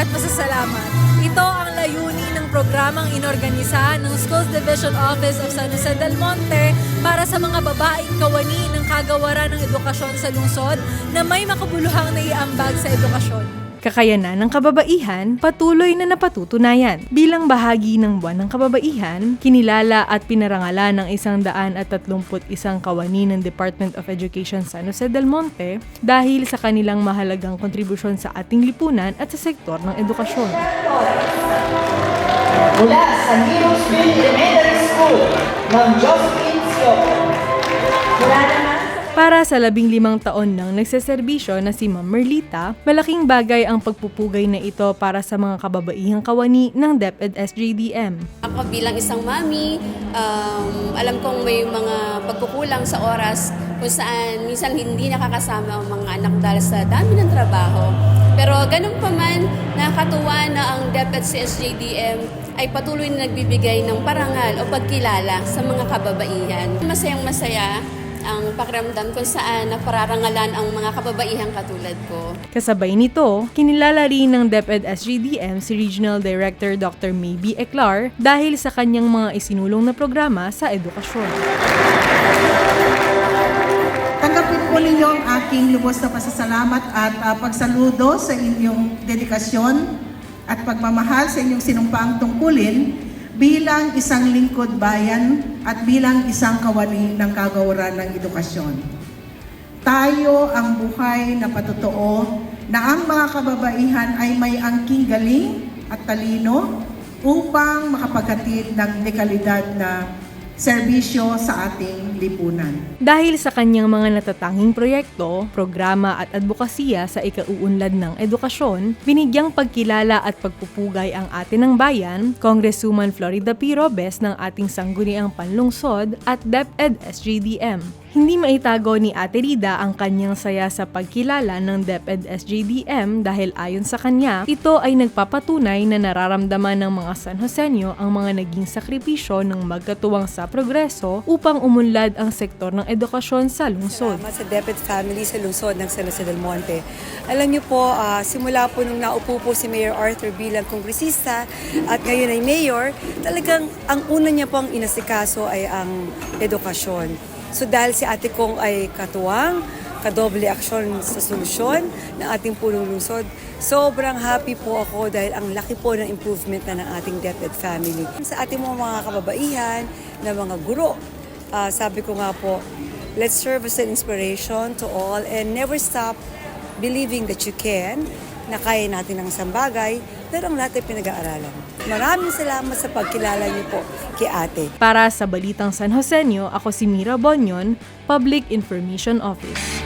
at pasasalamat. Ito ang layunin ng programang inorganisahan ng Schools Division Office of San Jose del Monte para sa mga babaeng kawani ng kagawaran ng edukasyon sa lungsod na may makabuluhang naiambag sa edukasyon. Kakayanan ng kababaihan patuloy na napatutunayan. Bilang bahagi ng buwan ng kababaihan, kinilala at pinarangalan ng isang daan at tatlumput isang kawani ng Department of Education San Jose del Monte dahil sa kanilang mahalagang kontribusyon sa ating lipunan at sa sektor ng edukasyon. mula sa Heroesville Elementary School ng Josephine Siok. Para sa labing limang taon nang nagseserbisyo na si Ma'am Merlita, malaking bagay ang pagpupugay na ito para sa mga kababaihang kawani ng DepEd SJDM. Ako bilang isang mami, um, alam kong may mga pagkukulang sa oras kung saan minsan hindi nakakasama ang mga anak dahil sa dami ng trabaho. Pero ganun pa man, nakakatuwa na ang DepEd CSJDM ay patuloy na nagbibigay ng parangal o pagkilala sa mga kababaihan. Masayang masaya ang pakiramdam kung saan napararangalan ang mga kababaihang katulad ko. Kasabay nito, kinilala rin ng DepEd SGDM si Regional Director Dr. Maybe Eclar dahil sa kanyang mga isinulong na programa sa edukasyon. Tanggapin po ninyo ang aking lubos na pasasalamat at ah, pagsaludo sa inyong dedikasyon at pagmamahal sa inyong sinumpaang tungkulin bilang isang lingkod bayan at bilang isang kawani ng kagawaran ng edukasyon. Tayo ang buhay na patotoo na ang mga kababaihan ay may angking galing at talino upang makapaghatid ng dekalidad na serbisyo sa ating lipunan. Dahil sa kanyang mga natatanging proyekto, programa at advokasya sa ikauunlad ng edukasyon, binigyang pagkilala at pagpupugay ang atin ng bayan, Congresswoman Florida P. Robes ng ating sangguniang panlungsod at DepEd SJDM. Hindi maitago ni Ate Rida ang kanyang saya sa pagkilala ng DepEd SJDM dahil ayon sa kanya, ito ay nagpapatunay na nararamdaman ng mga San Joseño ang mga naging sakripisyo ng magkatuwang sa progreso upang umunlad ang sektor ng edukasyon sa lungsod. Salamat sa DepEd family sa lungsod ng San Jose del Monte. Alam niyo po, ah, simula po nung naupo po si Mayor Arthur bilang kongresista at ngayon ay mayor, talagang ang una niya pong inasikaso ay ang edukasyon. So dahil si ate kong ay katuwang, kadoble aksyon sa solusyon ng ating punong lungsod, sobrang happy po ako dahil ang laki po ng improvement na ng ating DepEd family. Sa ating mga, mga kababaihan, na mga guro, Ah, sabi ko nga po, let's serve as an inspiration to all and never stop believing that you can, na kaya natin ng isang bagay, pero ang lahat ay pinag-aaralan. Maraming salamat sa pagkilala niyo po kay ate. Para sa Balitang San Joseño, ako si Mira Bonyon, Public Information Office.